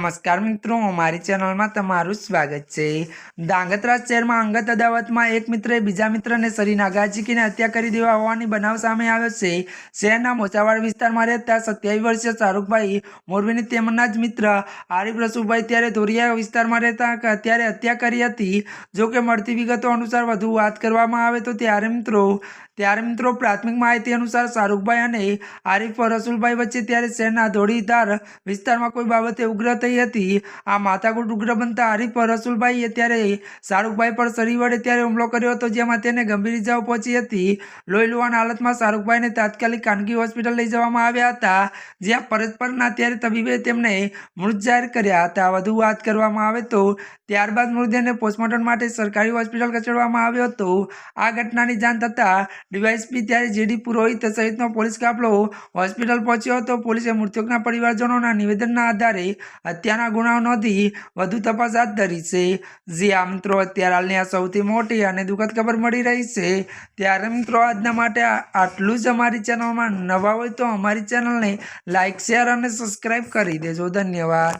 નમસ્કાર મિત્રો, અમારી ચેનલમાં તમારું સ્વાગત છે. ધાંગધ્રા શહેરમાં અંગત અદાવતમાં એક મિત્રએ બીજા મિત્રને શરીરના ઘા ઝીકીને હત્યા કરી દેવા હોવાની બનાવ સામે આવ્યો છે. શહેરના મોચાવાડ વિસ્તારમાં રહેતા સત્યાવીસ વર્ષીય શાહરૂખભાઈ મોરબીની તેમના જ મિત્ર આરિફ રસુભાઈ ત્યારે ધોરિયા વિસ્તારમાં રહેતા અત્યારે ત્યારે હત્યા કરી હતી. જો કે મળતી વિગતો અનુસાર વધુ વાત કરવામાં આવે તો ત્યારે મિત્રો ત્યારે મિત્રો પ્રાથમિક માહિતી અનુસાર શાહરૂખભાઈ અને આરિફ રસુલભાઈ વચ્ચે ત્યારે શહેરના ધોળીધાર વિસ્તારમાં કોઈ બાબતે ઉગ્ર થઈ હતી. આ માથાકૂટ ઉગ્ર બનતા આરિફ રસુલભાઈએ ત્યારે શાહરૂખભાઈ પર સરી વડે ત્યારે હુમલો કર્યો હતો, જેમાં તેને ગંભીર ઇજાઓ પહોંચી હતી. લોહી લુહાણ હાલતમાં શાહરૂખભાઈને તાત્કાલિક ખાનગી હોસ્પિટલ લઈ જવામાં આવ્યા હતા, જ્યાં પરત પરના ત્યારે તબીબે તેમને મૃત જાહેર કર્યા હતા. વધુ વાત કરવામાં આવે તો ત્યારબાદ મૃતદેહને પોસ્ટમોર્ટમ માટે સરકારી હોસ્પિટલ ખસેડવામાં આવ્યો હતો. આ ઘટનાની જાણ થતાં ડીવાયસપી ત્યારે જેડી પુરોહિત સહિતનો પોલીસ કાફલો હોસ્પિટલ પહોંચ્યો હતો. પોલીસે મૃતકના પરિવારજનોના નિવેદનના આધારે હત્યાના ગુનાઓ નોંધી વધુ તપાસ હાથ ધરી છે. જે આ મિત્રો અત્યારે હાલની આ સૌથી મોટી અને દુઃખદ ખબર મળી રહી છે. ત્યારે મિત્રો, આજના માટે આટલું જ અમારી ચેનલમાં નવા હોય તો અમારી ચેનલને લાઇક શેર અને સબસ્ક્રાઈબ કરી દેજો. ધન્યવાદ.